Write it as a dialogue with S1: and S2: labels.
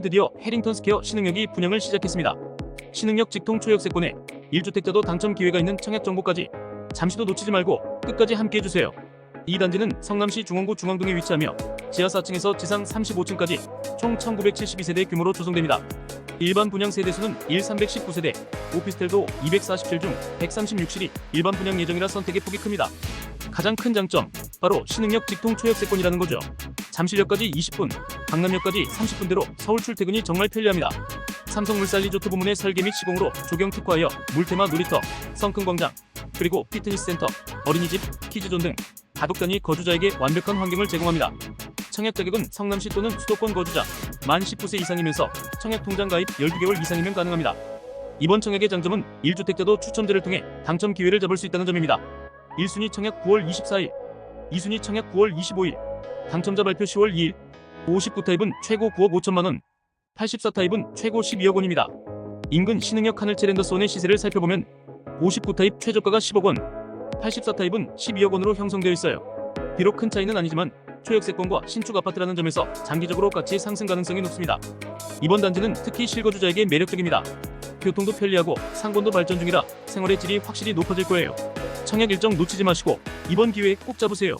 S1: 드디어 해링턴 스퀘어 신흥역이 분양을 시작했습니다. 신흥역 직통 초역세권에 1주택자도 당첨 기회가 있는 청약 정보까지 잠시도 놓치지 말고 끝까지 함께해 주세요. 이 단지는 성남시 중원구 중앙동에 위치하며 지하 4층에서 지상 35층까지 총 1972세대 규모로 조성됩니다. 일반 분양 세대수는 1319세대, 오피스텔도 247 중 136실이 일반 분양 예정이라 선택의 폭이 큽니다. 가장 큰 장점, 바로 신흥역 직통 초역세권이라는 거죠. 잠실역까지 20분, 강남역까지 30분대로 서울 출퇴근이 정말 편리합니다. 삼성물산 리조트 부문의 설계 및 시공으로 조경 특화하여 물테마 놀이터, 성큰광장, 그리고 피트니스 센터, 어린이집, 키즈존 등 가족 단위 거주자에게 완벽한 환경을 제공합니다. 청약 자격은 성남시 또는 수도권 거주자, 만 19세 이상이면서 청약 통장 가입 12개월 이상이면 가능합니다. 이번 청약의 장점은 1주택자도 추첨제를 통해 당첨 기회를 잡을 수 있다는 점입니다. 1순위 청약 9월 24일, 2순위 청약 9월 25일, 당첨자 발표 10월 2일, 59타입은 최고 9억 5천만 원, 84타입은 최고 12억 원입니다. 인근 신흥역 하늘채 랜더스원의 시세를 살펴보면 59타입 최저가가 10억 원, 84타입은 12억 원으로 형성되어 있어요. 비록 큰 차이는 아니지만 초역세권과 신축 아파트라는 점에서 장기적으로 가치 상승 가능성이 높습니다. 이번 단지는 특히 실거주자에게 매력적입니다. 교통도 편리하고 상권도 발전 중이라 생활의 질이 확실히 높아질 거예요. 청약 일정 놓치지 마시고 이번 기회에 꼭 잡으세요.